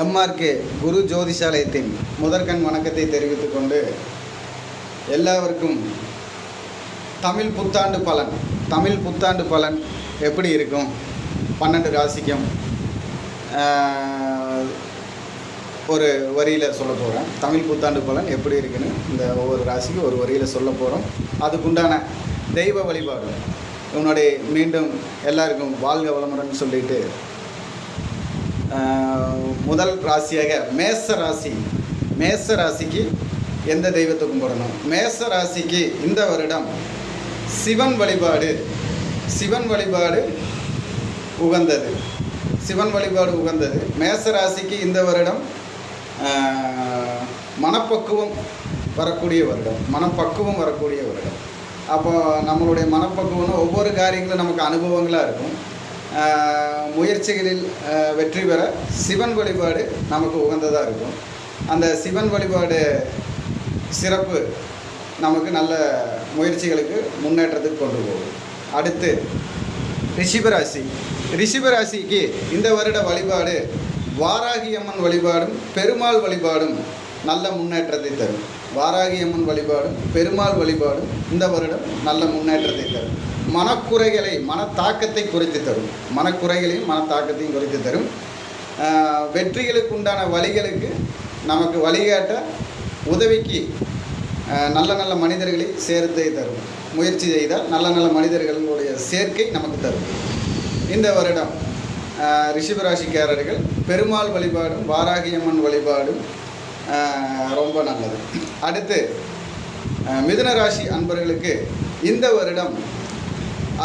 MRK குரு ஜோதிஷாலயத்தின் முதற்கண் வணக்கத்தை தெரிவித்துக் கொண்டு எல்லாருக்கும் தமிழ் புத்தாண்டு பலன் தமிழ் புத்தாண்டு பலன் எப்படி இருக்கும்? பன்னெண்டு ராசிக்கும் ஒரு வரியில் சொல்ல போகிறேன் தமிழ் புத்தாண்டு பலன் எப்படி இருக்குன்னு இந்த ஒவ்வொரு ராசிக்கும் ஒரு வரியில் சொல்ல போகிறோம் அதுக்குண்டான தெய்வ வழிபாடு. உன்னுடைய மீண்டும் எல்லாருக்கும் வாழ்க வளமுடன் சொல்லிட்டு முதல் ராசியாக மேச ராசி. மேச ராசிக்கு எந்த தெய்வத்தை கும்பிடணும் மேச ராசிக்கு இந்த வருடம் சிவன் வழிபாடு. சிவன் வழிபாடு உகந்தது. சிவன் வழிபாடு உகந்தது. மேச ராசிக்கு இந்த வருடம் மனப்பக்குவம் வரக்கூடிய வருடம். மனப்பக்குவம் வரக்கூடிய வருடம். அப்போ நம்மளுடைய மனப்பக்குவம்னு ஒவ்வொரு காரியங்களும் நமக்கு அனுபவங்களாக இருக்கும். முயற்சிகளில் வெற்றி பெற சிவன் வழிபாடு நமக்கு உகந்ததாக இருக்கும். அந்த சிவன் வழிபாடு சிறப்பு நமக்கு நல்ல முயற்சிகளுக்கு முன்னேற்றத்துக்கு கொண்டு போகும். அடுத்து ரிஷிபராசி. ரிஷிபராசிக்கு இந்த வருட வழிபாடு வாராகியம்மன் வழிபாடும் பெருமாள் வழிபாடும் நல்ல முன்னேற்றத்தை தரும். வாராகி அம்மன் வழிபாடும் பெருமாள் வழிபாடும் இந்த வருடம் நல்ல முன்னேற்றத்தை தரும். மனக்குறைகளை மனத்தாக்கத்தை குறைத்து தரும். மனக்குறைகளையும் மனத்தாக்கத்தையும் குறைத்து தரும். வெற்றிகளுக்கு உண்டான வழிகளுக்கு நமக்கு வழிகாட்ட உதவிக்கு நல்ல நல்ல மனிதர்களை சேர்த்தே தரும். முயற்சி செய்தால் நல்ல நல்ல மனிதர்களுடைய சேர்க்கை நமக்கு தரும். இந்த வருடம் ரிஷபராசிக்காரர்கள் பெருமாள் வழிபாடும் வாராகியம்மன் வழிபாடும் ரொம்ப நல்லது. அடுத்து மிதுன ராசி அன்பர்களுக்கு இந்த வருடம்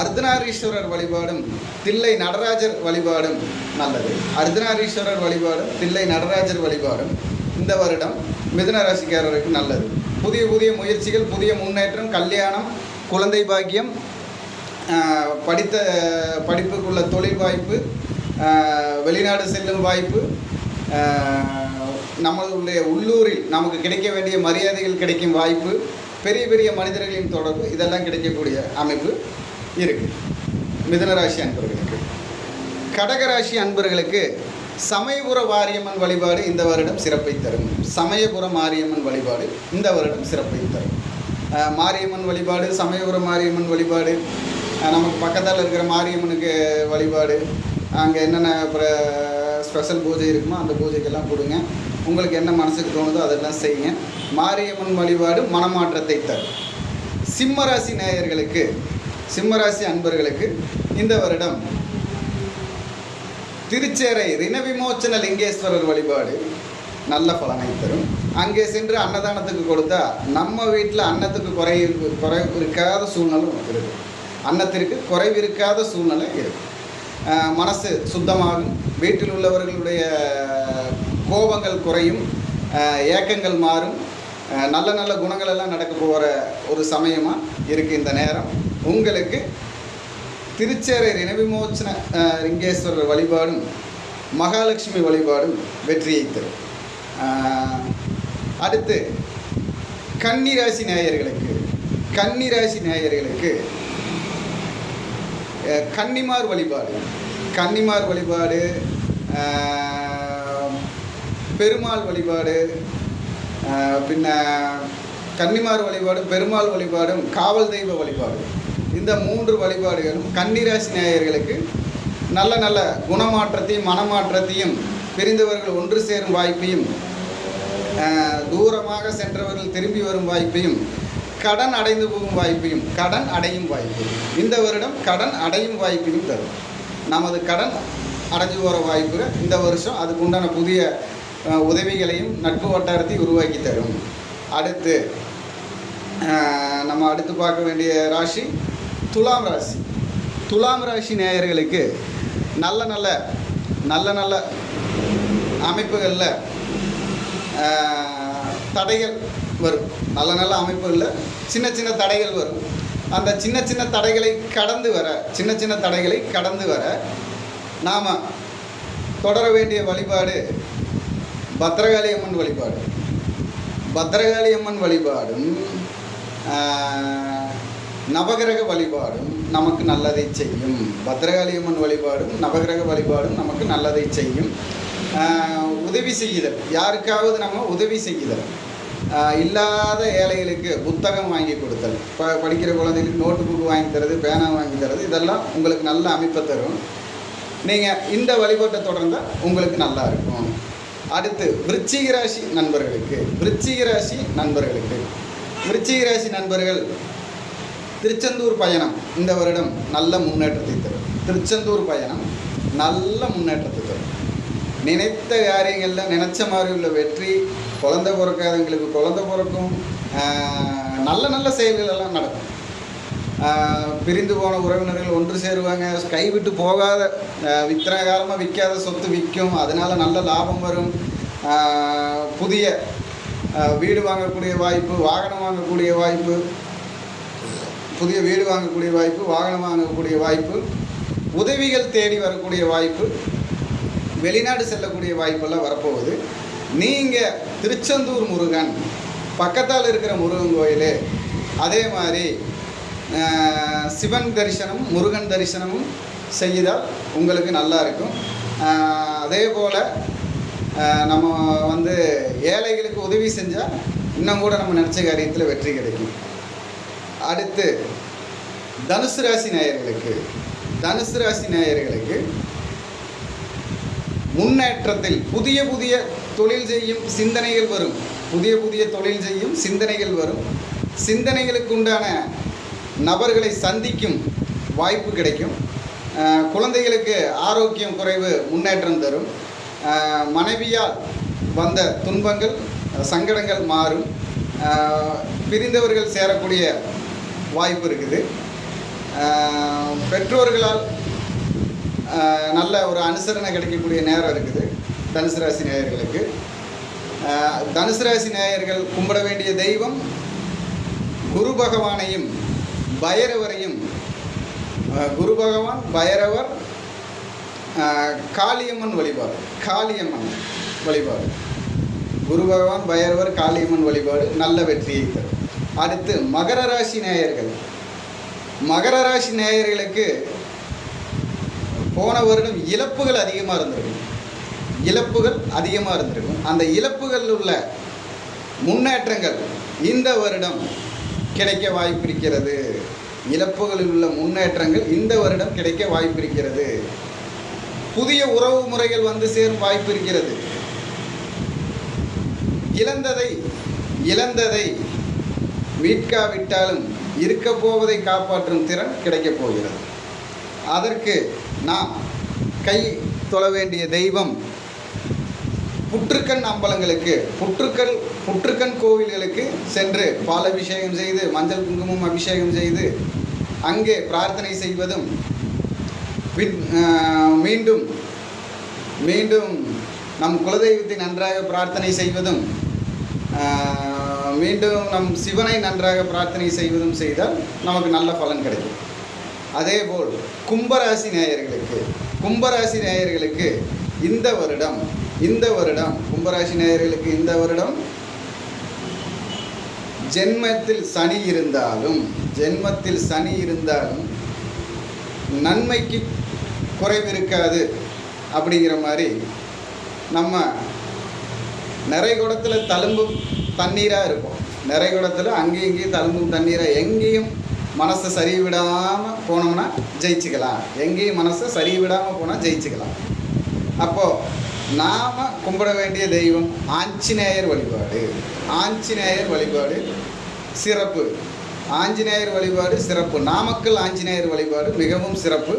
அர்த்தநாரீஸ்வரர் வழிபாடும் தில்லை நடராஜர் வழிபாடும் நல்லது. அர்த்தநாரீஸ்வரர் வழிபாடும் தில்லை நடராஜர் வழிபாடும் இந்த வருடம் மிதுன ராசிக்காரருக்கு நல்லது. புதிய புதிய முயற்சிகள் புதிய முன்னேற்றம் கல்யாணம் குழந்தை பாக்கியம் படித்த படிப்புக்குள்ள தொழில் வாய்ப்பு வெளிநாடு செல்லும் வாய்ப்பு நம்மளுடைய உள்ளூரில் நமக்கு கிடைக்க வேண்டிய மரியாதைகள் கிடைக்கும் வாய்ப்பு பெரிய பெரிய மனிதர்களின் தொடர்பு இதெல்லாம் கிடைக்கக்கூடிய அமைப்பு. இருக்குது மிதனராசி அன்பர்களுக்கு. கடகராசி அன்பர்களுக்கு சமயபுர மாரியம்மன் வழிபாடு இந்த வருடம் சிறப்பை தரும். சமயபுர மாரியம்மன் வழிபாடு இந்த வருடம் சிறப்பை தரும். மாரியம்மன் வழிபாடு சமயபுர மாரியம்மன் வழிபாடு நமக்கு பக்கத்தில் இருக்கிற மாரியம்மனுக்கு வழிபாடு அங்கே என்னென்ன ஸ்பெஷல் பூஜை இருக்குமோ அந்த பூஜைக்கெல்லாம் கொடுங்க. உங்களுக்கு என்ன மனசுக்கு தோணுதோ அதெல்லாம் செய்யுங்க. மாரியம்மன் வழிபாடு மனமாற்றத்தை தரும். சிம்மராசி நேயர்களுக்கு சிம்மராசி அன்பர்களுக்கு இந்த வருடம் திருச்சேரை ரிணவிமோச்சன லிங்கேஸ்வரர் வழிபாடு நல்ல பலனை தரும். அங்கே சென்று அன்னதானத்துக்கு கொடுத்தா நம்ம வீட்டில் அன்னத்துக்கு குறை குறை இருக்காத சூழ்நிலை இருக்குது அன்னத்திற்கு குறைவு இருக்காத சூழ்நிலை இருக்கு. மனசு சுத்தமாகும். வீட்டில் உள்ளவர்களுடைய கோபங்கள் குறையும். ஏக்கங்கள் மாறும். நல்ல நல்ல குணங்கள் எல்லாம் நடக்க போகிற ஒரு சமயமாக இருக்குது இந்த நேரம். உங்களுக்கு திருச்சேரை நினைவிமோச்சன லிங்கேஸ்வரர் வழிபாடும் மகாலட்சுமி வழிபாடும் வெற்றியை தரும். அடுத்து கன்னிராசி நேயர்களுக்கு கன்னிராசி நேயர்களுக்கு கன்னிமார் வழிபாடு. கன்னிமார் வழிபாடு பெருமாள் வழிபாடு பின்ன கன்னிமார் வழிபாடும் பெருமாள் வழிபாடும் காவல் தெய்வ வழிபாடு. இந்த மூன்று வழிபாடுகளும் கன்னிராசி நேயர்களுக்கு நல்ல நல்ல குணமாற்றத்தையும் மனமாற்றத்தையும் பிரிந்தவர்கள் ஒன்று சேரும் வாய்ப்பையும் தூரமாக சென்றவர்கள் திரும்பி வரும் வாய்ப்பையும் கடன் அடைந்து போகும் வாய்ப்பையும் கடன் அடையும் வாய்ப்பு இந்த வருடம் கடன் அடையும் வாய்ப்பையும் தரும். நமது கடன் அடைஞ்சு போகிற வாய்ப்பு இந்த வருஷம் அதுக்கு உண்டான புதிய உதவிகளையும் நட்பு வட்டாரத்தை உருவாக்கி தரும். அடுத்து நம்ம அடுத்து பார்க்க வேண்டிய ராசி துலாம் ராசி. துலாம் ராசி நேயர்களுக்கு நல்ல நல்ல நல்ல நல்ல அமைப்புகளில் தடைகள் வரும். நல்ல நல்ல அமைப்புகளில் சின்ன சின்ன தடைகள் வரும். அந்த சின்ன சின்ன தடைகளை கடந்து வர சின்ன சின்ன தடைகளை கடந்து வர நாம் தொடர வேண்டிய வழிபாடு பத்ரகாளி அம்மன் வழிபாடு. பத்ரகாளி அம்மன் வழிபாடும் நவகிரக வழிபாடும் நமக்கு நல்லதை செய்யும். பத்ரகாளி அம்மன் வழிபாடும் நவகிரக வழிபாடும் நமக்கு நல்லதை செய்யும். உதவி செய்யுதல். யாருக்காவது நம்ம உதவி செய்யுதல். இல்லாத ஏழைகளுக்கு புத்தகம் வாங்கி கொடுத்தல். இப்போ படிக்கிற குழந்தைகளுக்கு நோட்டு புக்கு வாங்கி தரது பேனா வாங்கி தரது இதெல்லாம் உங்களுக்கு நல்ல அமைப்பை தரும். நீங்கள் இந்த வழிபாட்டை தொடர்ந்தால் உங்களுக்கு நல்லா இருக்கும். அடுத்து விருச்சிக ராசி நண்பர்களுக்கு. விருச்சிக ராசி நண்பர்களுக்கு. விருச்சிக ராசி நண்பர்கள் திருச்செந்தூர் பயணம் இந்த வருடம் நல்ல முன்னேற்றத்தை தரும். திருச்செந்தூர் பயணம் நல்ல முன்னேற்றத்தை தரும். நினைத்த காரியங்களில் நினச்ச மாதிரி உள்ள வெற்றி குழந்தை பிறக்காதவங்களுக்கு குழந்தை பிறக்கும் நல்ல நல்ல செயல்கள் எல்லாம் நடக்கும். பிரிந்து போன உறவினர்கள் ஒன்று சேருவாங்க. கைவிட்டு போகாத ஆஹ், காலமாக விற்காத சொத்து விற்கும். அதனால நல்ல லாபம் வரும். புதிய வீடு வாங்கக்கூடிய வாய்ப்பு வாகனம் வாங்கக்கூடிய வாய்ப்பு. புதிய வீடு வாங்கக்கூடிய வாய்ப்பு வாகனம் வாங்கக்கூடிய வாய்ப்பு உதவிகள் தேடி வரக்கூடிய வாய்ப்பு வெளிநாடு செல்லக்கூடிய வாய்ப்பெல்லாம் வரப்போகுது. நீங்கள் திருச்செந்தூர் முருகன் பக்கத்தால் இருக்கிற முருகன் கோயில் அதே மாதிரி சிவன் தரிசனம் முருகன் தரிசனமும் செய்தால் உங்களுக்கு நல்லா இருக்கும். அதே போல் நம்ம வந்து ஏழைகளுக்கு உதவி செஞ்சால் இன்னும் கூட நம்ம நினச்ச காரியத்தில் வெற்றி கிடைக்கும். அடுத்து தனுசு ராசி நேயர்களுக்கு தனுசு ராசி நேயர்களுக்கு முன்னேற்றத்தில் புதிய புதிய தொழில் செய்யும் சிந்தனைகள் வரும். புதிய புதிய தொழில் செய்யும் சிந்தனைகள் வரும். சிந்தனைகளுக்கு உண்டான நபர்களை சந்திக்கும் வாய்ப்பு கிடைக்கும். குழந்தைகளுக்கு ஆரோக்கியம் குறைவு முன்னேற்றம் தரும். மனைவியால் வந்த துன்பங்கள் சங்கடங்கள் மாறும். பிரிந்தவர்கள் சேரக்கூடிய வாய்ப்பு இருக்குது. பெற்றோர்களால் நல்ல ஒரு அனுசரணை கிடைக்கக்கூடிய நேரம் இருக்குது தனுசு ராசி நேயர்களுக்கு. தனுசு ராசி நேயர்கள் கும்பிட வேண்டிய தெய்வம் குரு பகவானையும் பைரவரையும் குரு பகவான் பைரவர் காளியம்மன் வழிபாடு காளியம்மன் வழிபாடு. குரு பகவான் பைரவர் காளியம்மன் வழிபாடு நல்ல வெற்றியை தரும். அடுத்து மகர ராசி நேயர்கள். மகர ராசி நேயர்களுக்கு போன வருடம் இழப்புகள் அதிகமாக இருந்திருக்கும். இழப்புகள் அதிகமாக இருந்திருக்கும். அந்த இழப்புகளில் உள்ள முன்னேற்றங்கள் இந்த வருடம் கிடைக்க வாய்ப்பிருக்கிறது இழப்புகளில் உள்ள முன்னேற்றங்கள் இந்த வருடம் கிடைக்க வாய்ப்பிருக்கிறது புதிய உறவு முறைகள் வந்து சேரும் வாய்ப்பு இருக்கிறது. இழந்ததை இழந்ததை மீட்காவிட்டாலும் இருக்க போவதை காப்பாற்றும் திறன் கிடைக்கப் போகிறது. அதற்கு நாம் கை தொழ வேண்டிய தெய்வம் புற்றுக்கண் அம்பலங்களுக்கு புற்றுக்கள் புற்றுக்கண் கோவில்களுக்கு சென்று பால் அபிஷேகம் செய்து மஞ்சள் குங்குமம் அபிஷேகம் செய்து அங்கே பிரார்த்தனை செய்வதும் பின் மீண்டும் மீண்டும் நம் குலதெய்வத்தை நன்றாக பிரார்த்தனை செய்வதும் மீண்டும் நம் சிவனை நன்றாக பிரார்த்தனை செய்வதும் செய்தால் நமக்கு நல்ல பலன் கிடைக்கும். அதேபோல் கும்பராசி நேயர்களுக்கு கும்பராசி நேயர்களுக்கு இந்த வருடம் இந்த வருடம் கும்பராசி நேயர்களுக்கு இந்த வருடம் ஜென்மத்தில் சனி இருந்தாலும் ஜென்மத்தில் சனி இருந்தாலும் நன்மைக்கு குறைவு இருக்காது அப்படிங்கிற மாதிரி நம்ம நிறை குடத்தில் தழும்பும் தண்ணீராக இருக்கும். நிறைய இடத்துல அங்கேயும் இங்கேயும் தழும்பும் தண்ணீராக எங்கேயும் மனசை சரி விடாமல் போனோம்னா ஜெயிச்சுக்கலாம். எங்கேயும் மனசை சரி விடாமல் போனால் ஜெயிச்சுக்கலாம். அப்போது நாம் கும்பிட வேண்டிய தெய்வம் ஆஞ்சநேயர் வழிபாடு. ஆஞ்சநேயர் வழிபாடு சிறப்பு. ஆஞ்சநேயர் வழிபாடு சிறப்பு. நாமக்கல் ஆஞ்சநேயர் வழிபாடு மிகவும் சிறப்பு.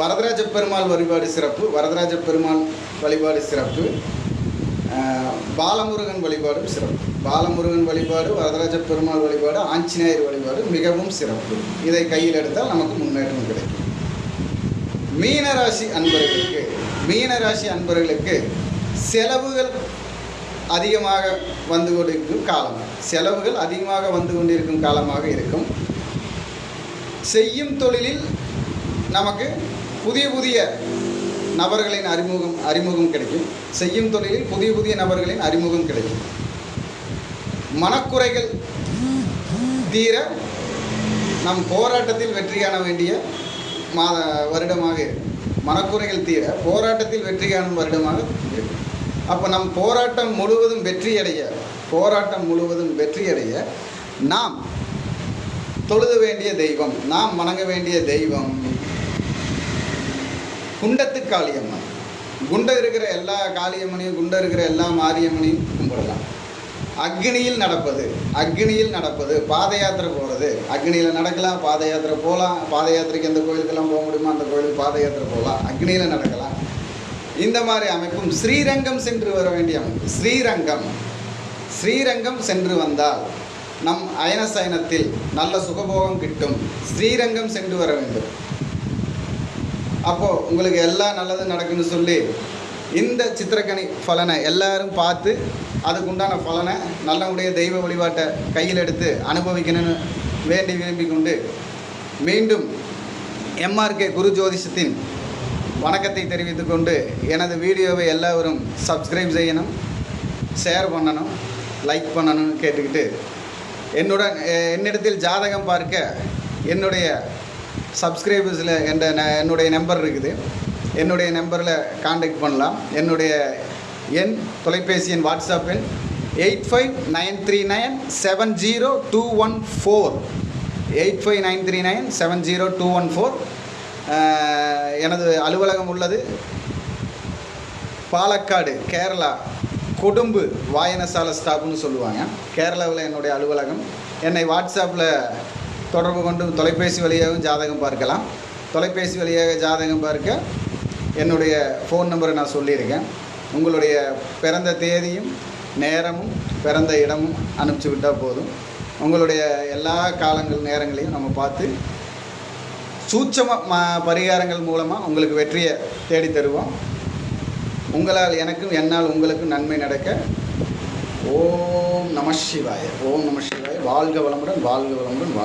வரதராஜ பெருமாள் வழிபாடு சிறப்பு. வரதராஜ பெருமாள் வழிபாடு சிறப்பு. பாலமுருகன் வழிபாடும் சிறப்பு. பாலமுருகன் வழிபாடு வரதராஜ பெருமாள் வழிபாடு ஆஞ்சநேயர் வழிபாடு மிகவும் சிறப்பு. இதை கையில் எடுத்தால் நமக்கு முன்னேற்றம் கிடைக்கும். மீனராசி அன்பர்களுக்கு மீனராசி அன்பர்களுக்கு செலவுகள் அதிகமாக வந்து கொண்டிருக்கும் காலம். செலவுகள் அதிகமாக வந்து கொண்டிருக்கும் காலமாக இருக்கும். செய்யும் தொழிலில் நமக்கு புதிய புதிய நபர்களின் அறிமுகம் அறிமுகம் கிடைக்கும். செய்யும் தொழிலில் புதிய புதிய நபர்களின் அறிமுகம் கிடைக்கும். மனக்குறைகள் தீர நம் போராட்டத்தில் வெற்றி காண வேண்டிய மாத வருடமாக இருக்கும் மனக்குறைகள் தீர போராட்டத்தில் வெற்றி காணும் வருடமாக இருக்கும். அப்போ நம் போராட்டம் முழுவதும் வெற்றியடைய போராட்டம் முழுவதும் வெற்றியடைய நாம் தொழுத வேண்டிய தெய்வம் நாம் வணங்க வேண்டிய தெய்வம் குண்டத்து காளியம்மன் குண்டம் இருக்கிற எல்லா காளியம்மனையும் குண்டம் இருக்கிற எல்லா மாரியம்மனையும் கும்பிடலாம். அக்னியில் நடப்பது அக்னியில் நடப்பது பாத யாத்திரை போகிறது அக்னியில் நடக்கலாம் பாத யாத்திரை போகலாம் பாத யாத்திரைக்கு எந்த கோயிலுக்கெல்லாம் போக முடியுமோ அந்த கோயிலுக்கு பாத யாத்திரை போகலாம் அக்னியில் நடக்கலாம். இந்த மாதிரி அமைப்பும் ஸ்ரீரங்கம் சென்று வர வேண்டிய அமைப்பு. ஸ்ரீரங்கம். ஸ்ரீரங்கம் சென்று வந்தால் நம் அயன சயனத்தில் நல்ல சுகபோகம் கிட்டும். ஸ்ரீரங்கம் சென்று வர வேண்டும். அப்போது உங்களுக்கு எல்லாம் நல்லது நடக்குன்னு சொல்லி இந்த சித்திரக்கணி பலனை எல்லாரும் பார்த்து அதுக்குண்டான பலனை நல்லவுடைய தெய்வ வழிபாட்டை கையில் எடுத்து அனுபவிக்கணும்னு வேண்டி விரும்பி கொண்டு மீண்டும் எம்ஆர்கே குரு ஜோதிஷத்தின் வணக்கத்தை தெரிவித்துக்கொண்டு எனது வீடியோவை எல்லோரும் சப்ஸ்கிரைப் செய்யணும் ஷேர் பண்ணணும் லைக் பண்ணணும்னு கேட்டுக்கிட்டு என்னுடன் என்னிடத்தில் ஜாதகம் பார்க்க என்னுடைய சப்ஸ்கிரைபர்ஸில் என்ற ந- என்னுடைய நம்பர் இருக்குது. என்னுடைய நம்பரில் காண்டாக்ட் பண்ணலாம். என்னுடைய எண் தொலைபேசி எண் வாட்ஸ்அப் எண் eight five nine three nine seven zero two one four eight five nine three nine seven zero two one four எனது அலுவலகம் உள்ளது. பாலக்காடு கேரளா கொடும்பு வாயனசாலை ஸ்டாப்னு சொல்லுவாங்க. கேரளாவில் என்னுடைய அலுவலகம். என்னை வாட்ஸ்அப்பில் தொடர்பு கொண்டு தொலைபேசி வழியாகவும் ஜாதகம் பார்க்கலாம். தொலைபேசி வழியாக ஜாதகம் பார்க்க என்னுடைய ஃபோன் நம்பரை நான் சொல்லியிருக்கேன். உங்களுடைய பிறந்த தேதியும் நேரமும் பிறந்த இடமும் அனுப்பிச்சி விட்டால் போதும். உங்களுடைய எல்லா காலங்கள் நேரங்களையும் நம்ம பார்த்து சூட்சம ம பரிகாரங்கள் மூலமாக உங்களுக்கு வெற்றியை தேடித் தருவோம். உங்களால் எனக்கும் என்னால் உங்களுக்கும் நன்மை நடக்க ஓம் நம சிவாய. ஓம் நம சிவாய. வாழ்க வளமுடன் வாழ்க வளமுடன் வாழ்க